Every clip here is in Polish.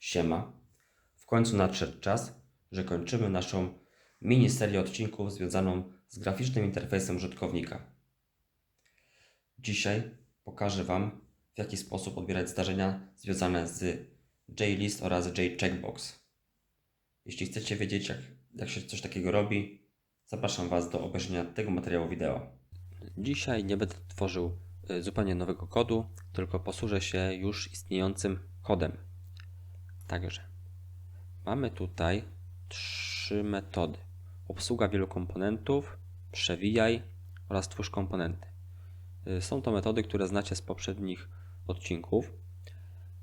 Siema. W końcu nadszedł czas, że kończymy naszą mini serię odcinków związaną z graficznym interfejsem użytkownika. Dzisiaj pokażę Wam, w jaki sposób odbierać zdarzenia związane z JList oraz JCheckbox. Jeśli chcecie wiedzieć, jak, jak się coś takiego robi, zapraszam Was do obejrzenia tego materiału wideo. Dzisiaj nie będę tworzył y, zupełnie nowego kodu, tylko posłużę się już istniejącym kodem. Także mamy tutaj trzy metody: obsługa wielu komponentów, przewijaj oraz twórz komponenty. Y, Są to metody, które znacie z poprzednich odcinków.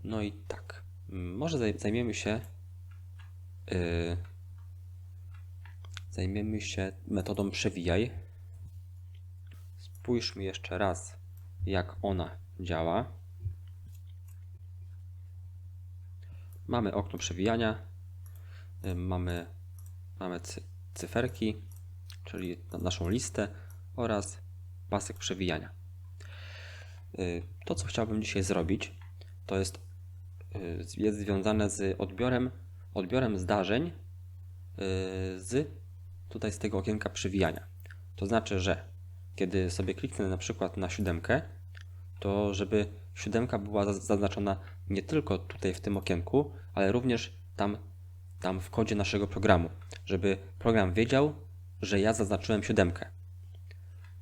No i tak, może zaj- zajmiemy się y, zajmiemy się metodą przewijaj. Spójrzmy jeszcze raz, jak ona działa. Mamy okno przewijania, y, mamy, mamy cy, cyferki, czyli na- naszą listę oraz pasek przewijania. Y, To, co chciałbym dzisiaj zrobić, to jest, y, jest związane z odbiorem, odbiorem zdarzeń z tutaj z tego okienka przewijania. To znaczy, że kiedy sobie kliknę na przykład na siódemkę, to żeby siódemka była zaz- zaznaczona nie tylko tutaj w tym okienku, ale również tam, tam w kodzie naszego programu, żeby program wiedział, że ja zaznaczyłem siódemkę.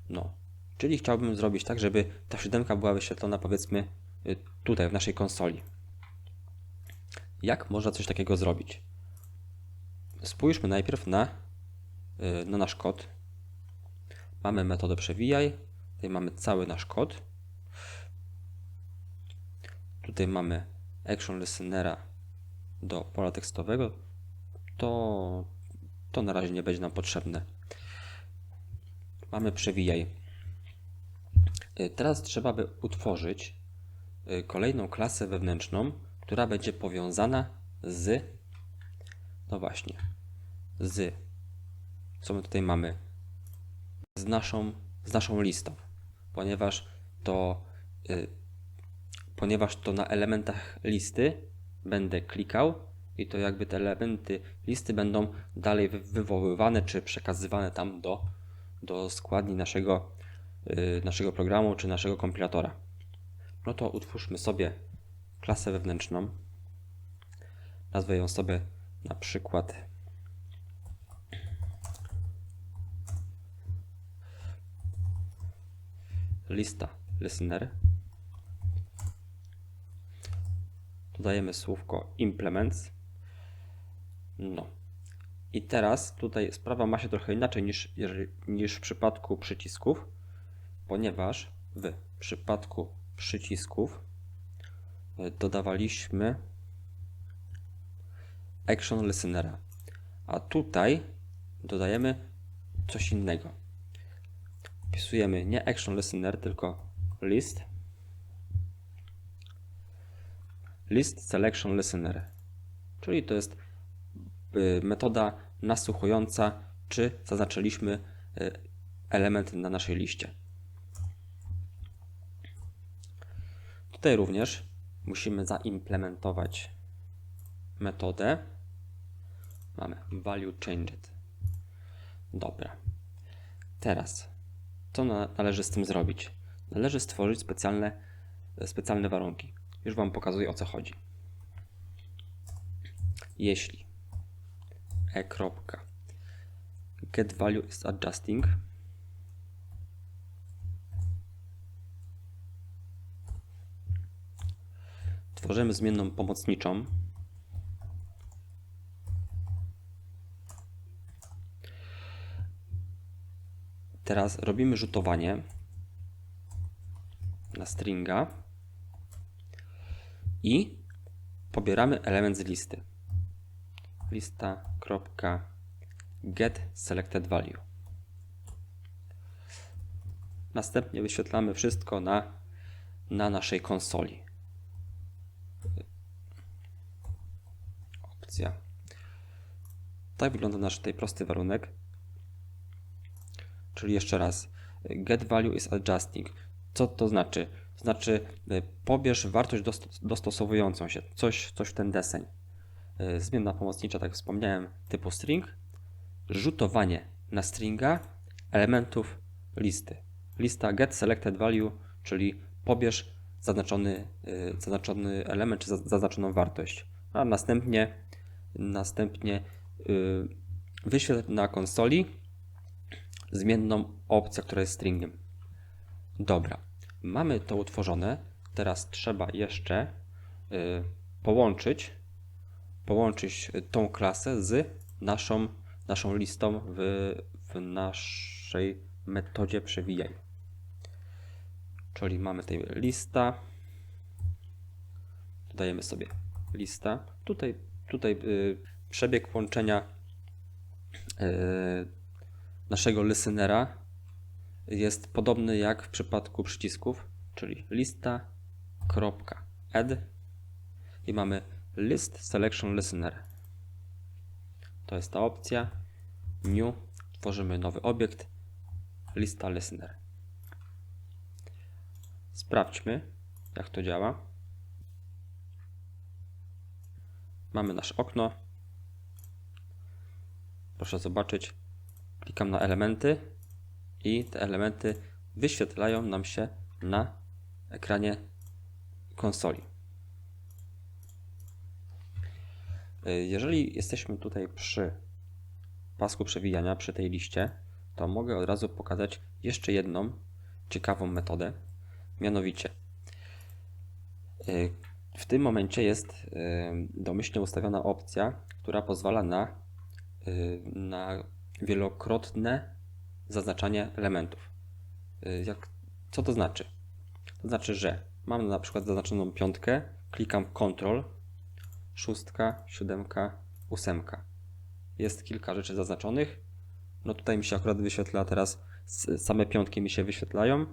No, czyli chciałbym zrobić tak, żeby ta siódemka była wyświetlona powiedzmy y, tutaj w naszej konsoli. Jak można coś takiego zrobić? Spójrzmy najpierw na, y, na nasz kod. Mamy metodę przewijaj, tutaj mamy cały nasz kod. Tutaj mamy action listenera do pola tekstowego. To, to na razie nie będzie nam potrzebne. Mamy przewijaj. Y, Teraz trzeba by utworzyć y, kolejną klasę wewnętrzną, która będzie powiązana z no właśnie, z co my tutaj mamy? Z naszą, z naszą listą, ponieważ to y, ponieważ to na elementach listy będę klikał i to jakby te elementy listy będą dalej wy- wywoływane czy przekazywane tam do, do składni naszego, y, naszego programu czy naszego kompilatora. No to utwórzmy sobie klasę wewnętrzną. Nazwę ją sobie na przykład lista listener. Dodajemy słówko implements. No. I teraz tutaj sprawa ma się trochę inaczej niż, niż w przypadku przycisków, ponieważ w przypadku przycisków y, dodawaliśmy action listenera. A tutaj dodajemy coś innego. Wpisujemy nie action listener, tylko list. List selection listener. Czyli to jest y, metoda nasłuchująca, czy zaznaczyliśmy y, element na naszej liście. Tutaj również musimy zaimplementować metodę. Mamy value changed. Dobra. Teraz, co na, należy z tym zrobić? Należy stworzyć specjalne, specjalne warunki. Już Wam pokazuję o co chodzi. Jeśli e. get value is adjusting tworzymy zmienną pomocniczą Teraz robimy rzutowanie na stringa i pobieramy element z listy. Lista.get selected value. Następnie wyświetlamy wszystko na, na naszej konsoli. Opcja. Tak wygląda nasz tutaj prosty warunek. Czyli jeszcze raz, get value is adjusting. Co to znaczy? Znaczy, y, pobierz wartość dost- dostosowującą się, coś, coś w ten deseń. y, zmienna pomocnicza, tak wspomniałem, typu string, rzutowanie na stringa elementów listy. Lista get selected value, czyli pobierz zaznaczony, y, zaznaczony element czy za- zaznaczoną wartość, a następnie, następnie wyświetl na konsoli zmienną opcję, która jest stringiem. Dobra, mamy to utworzone. Teraz trzeba jeszcze y, połączyć, połączyć tą klasę z naszą, naszą listą w, w naszej metodzie przewijaj. Czyli mamy tutaj lista. Dodajemy sobie lista. Tutaj, tutaj y, przebieg łączenia y, naszego listenera jest podobny jak w przypadku przycisków, czyli lista, kropka, add i mamy list selection listener. To jest ta opcja. New, tworzymy nowy obiekt, lista listener. Sprawdźmy, jak to działa. Mamy nasze okno. Proszę zobaczyć. Klikam na elementy i te elementy wyświetlają nam się na ekranie konsoli. Y, Jeżeli jesteśmy tutaj przy pasku przewijania, przy tej liście, to mogę od razu pokazać jeszcze jedną ciekawą metodę. Mianowicie, y, w tym momencie jest y, domyślnie ustawiona opcja, która pozwala na, na wielokrotne zaznaczanie elementów. Y, Jak, co to znaczy? To znaczy, że mam na przykład zaznaczoną piątkę, klikam Ctrl, szóstka, siódemka, ósemka. Jest kilka rzeczy zaznaczonych. No tutaj mi się akurat wyświetla teraz, same piątki mi się wyświetlają.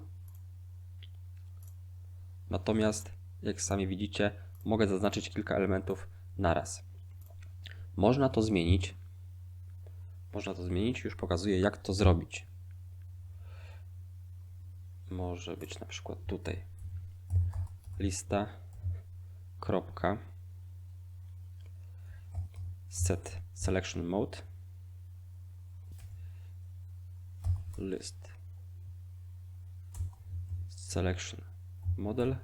Natomiast, jak sami widzicie, mogę zaznaczyć kilka elementów naraz. Można to zmienić. Można to zmienić, już pokazuję, jak to zrobić. Może być na przykład tutaj. Lista, kropka, set. Selection mode, list, selection model,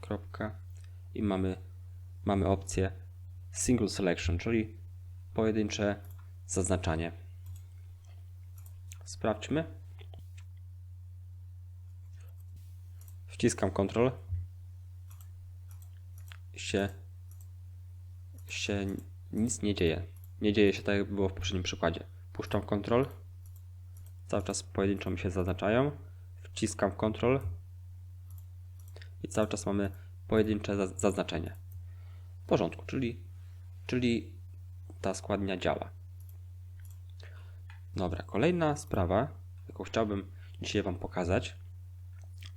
kropka. I mamy, mamy opcję single selection, czyli pojedyncze zaznaczanie. Sprawdźmy. Wciskam Ctrl. Się, się nic nie dzieje. Nie dzieje się tak, jak było w poprzednim przykładzie. Puszczam Ctrl. Cały czas pojedynczo mi się zaznaczają. Wciskam Ctrl. I cały czas mamy pojedyncze za- zaznaczenie. W porządku, czyli, czyli ta składnia działa. Dobra, kolejna sprawa, jaką chciałbym dzisiaj Wam pokazać,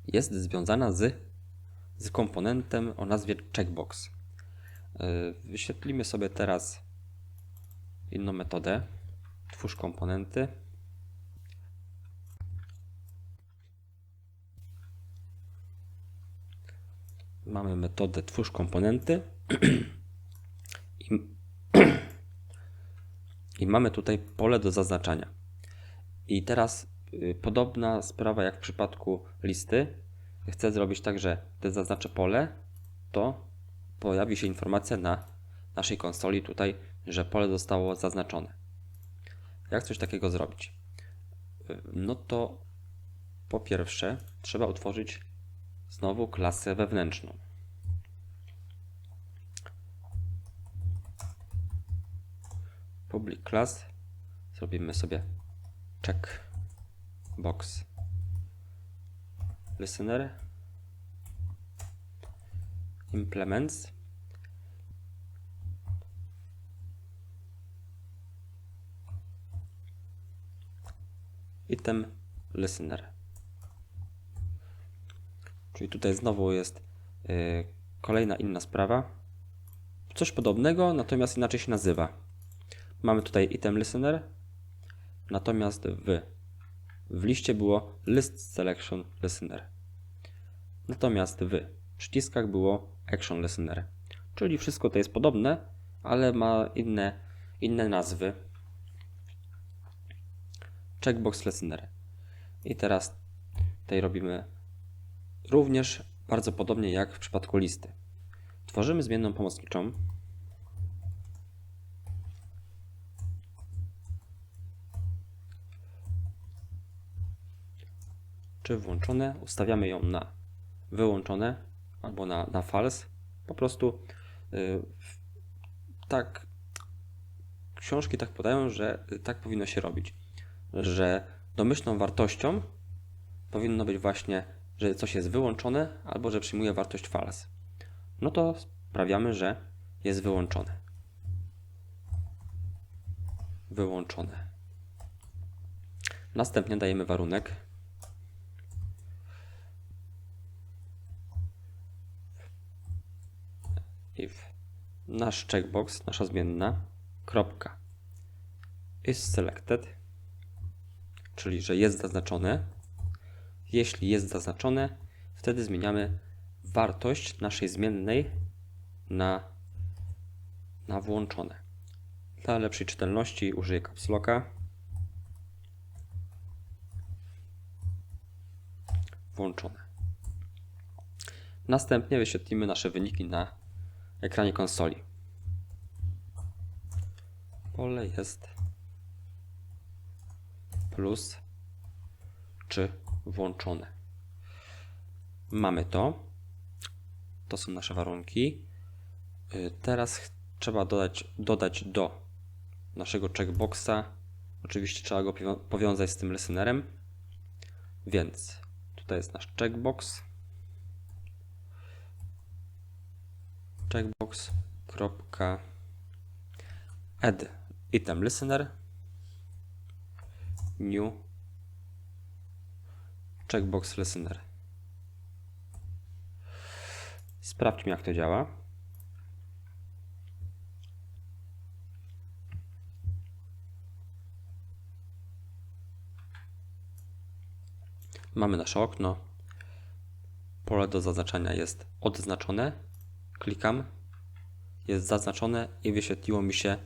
jest związana z, z komponentem o nazwie checkbox. Yy, Wyświetlimy sobie teraz inną metodę. Twórz komponenty. Mamy metodę twórz komponenty. I, I mamy tutaj pole do zaznaczania. I teraz y, podobna sprawa jak w przypadku listy. Chcę zrobić tak, że gdy zaznaczę pole, to pojawi się informacja na naszej konsoli tutaj, że pole zostało zaznaczone. Jak coś takiego zrobić? Y, No to po pierwsze trzeba utworzyć znowu klasę wewnętrzną. Public class. Zrobimy sobie check box. Listener. Implements. Item listener. Czyli tutaj znowu jest y, kolejna inna sprawa. Coś podobnego natomiast inaczej się nazywa mamy tutaj item listener natomiast w w liście było list selection listener. Natomiast w przyciskach było action listener. czyli wszystko to jest podobne, ale ma inne, inne nazwy. Checkbox listener. I teraz tutaj robimy również bardzo podobnie jak w przypadku listy. Tworzymy zmienną pomocniczą. Czy włączone? Ustawiamy ją na wyłączone albo na, na false. Po prostu yy, tak książki tak podają, że tak powinno się robić, że domyślną wartością powinno być właśnie, że coś jest wyłączone albo że przyjmuje wartość false. No to sprawiamy, że jest wyłączone. Wyłączone. Następnie dajemy warunek nasz checkbox, nasza zmienna, kropka is selected, czyli że jest zaznaczone. Jeśli jest zaznaczone, wtedy zmieniamy wartość naszej zmiennej na, na włączone. Dla lepszej czytelności użyję caps locka. Włączone. Następnie wyświetlimy nasze wyniki na ekranie konsoli. Pole jest plus czy włączone. Mamy to. To są nasze warunki. Y, Teraz trzeba dodać, dodać do naszego checkboxa. Oczywiście trzeba go powią- powiązać z tym listenerem. Więc tutaj jest nasz checkbox. Checkbox. kropka add item listener new checkbox listener. Sprawdźmy jak to działa. Mamy nasze okno. Pole do zaznaczania jest odznaczone. Klikam. Jest zaznaczone i wyświetliło mi się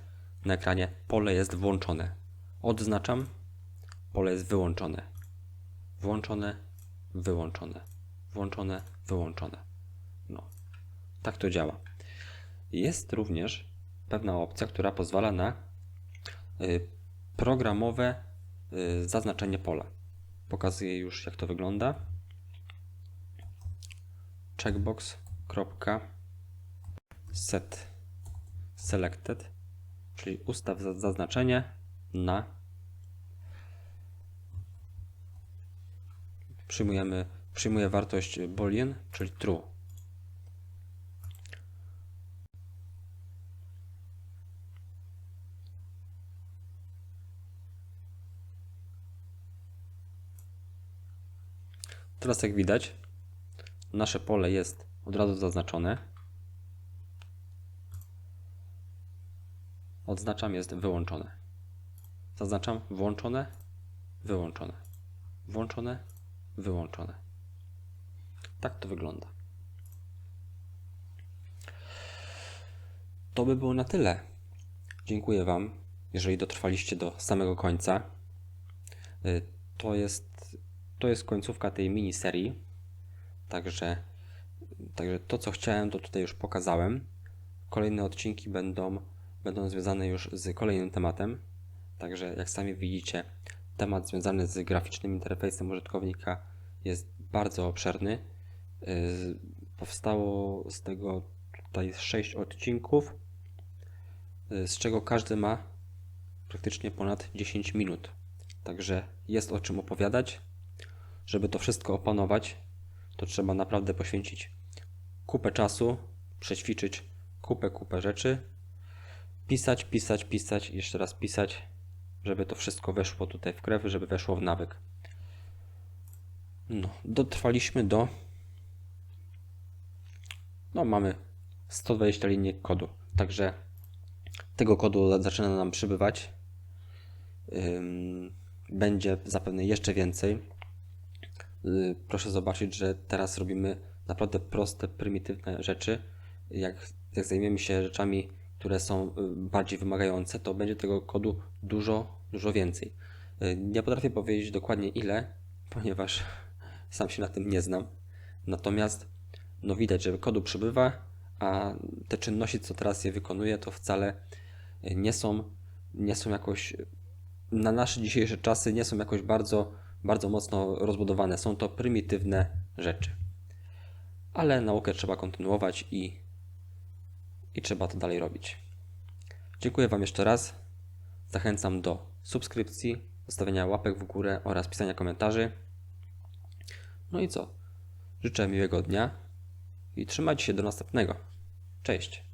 na ekranie pole jest włączone. Odznaczam. Pole jest wyłączone. Włączone, wyłączone. Włączone, wyłączone. No, tak to działa. Jest również pewna opcja, która pozwala na y, programowe y, zaznaczenie pola. Pokazuję już, jak to wygląda. Checkbox. Set selected, czyli ustaw za- zaznaczenie na przyjmujemy, przyjmuję wartość boolean, czyli true. Teraz jak widać, nasze pole jest od razu zaznaczone. Odznaczam jest wyłączone. Zaznaczam włączone, wyłączone. Włączone, wyłączone. Tak to wygląda. To by było na tyle. Dziękuję Wam, jeżeli dotrwaliście do samego końca. Y, To jest, to jest końcówka tej miniserii. Także, także to, co chciałem, to tutaj już pokazałem. Kolejne odcinki będą, będą związane już z kolejnym tematem. Także, jak sami widzicie, temat związany z graficznym interfejsem użytkownika jest bardzo obszerny. Yy, Powstało z tego tutaj 6 odcinków, yy, z czego każdy ma praktycznie ponad 10 minut. Także jest o czym opowiadać. Żeby to wszystko opanować, to trzeba naprawdę poświęcić kupę czasu, przećwiczyć kupę, kupę rzeczy, pisać, pisać, pisać, jeszcze raz pisać, żeby to wszystko weszło tutaj w krew, żeby weszło w nawyk. No, dotrwaliśmy do. No, mamy 120 linii kodu. Także tego kodu zaczyna nam przybywać. Będzie zapewne jeszcze więcej. Y, Proszę zobaczyć, że teraz robimy naprawdę proste, prymitywne rzeczy, jak jak zajmiemy się rzeczami, które są y, bardziej wymagające, to będzie tego kodu dużo, dużo więcej. Y, Nie potrafię powiedzieć dokładnie ile, ponieważ sam się na tym nie znam. Natomiast no widać, że kodu przybywa, a te czynności, co teraz je wykonuję, to wcale y, nie są, nie są jakoś na nasze dzisiejsze czasy nie są jakoś bardzo, bardzo mocno rozbudowane. Są to prymitywne rzeczy. Ale naukę trzeba kontynuować i, i trzeba to dalej robić. Dziękuję Wam jeszcze raz. Zachęcam do subskrypcji, zostawienia łapek w górę oraz pisania komentarzy. No i co? Życzę miłego dnia i trzymajcie się do następnego. Cześć!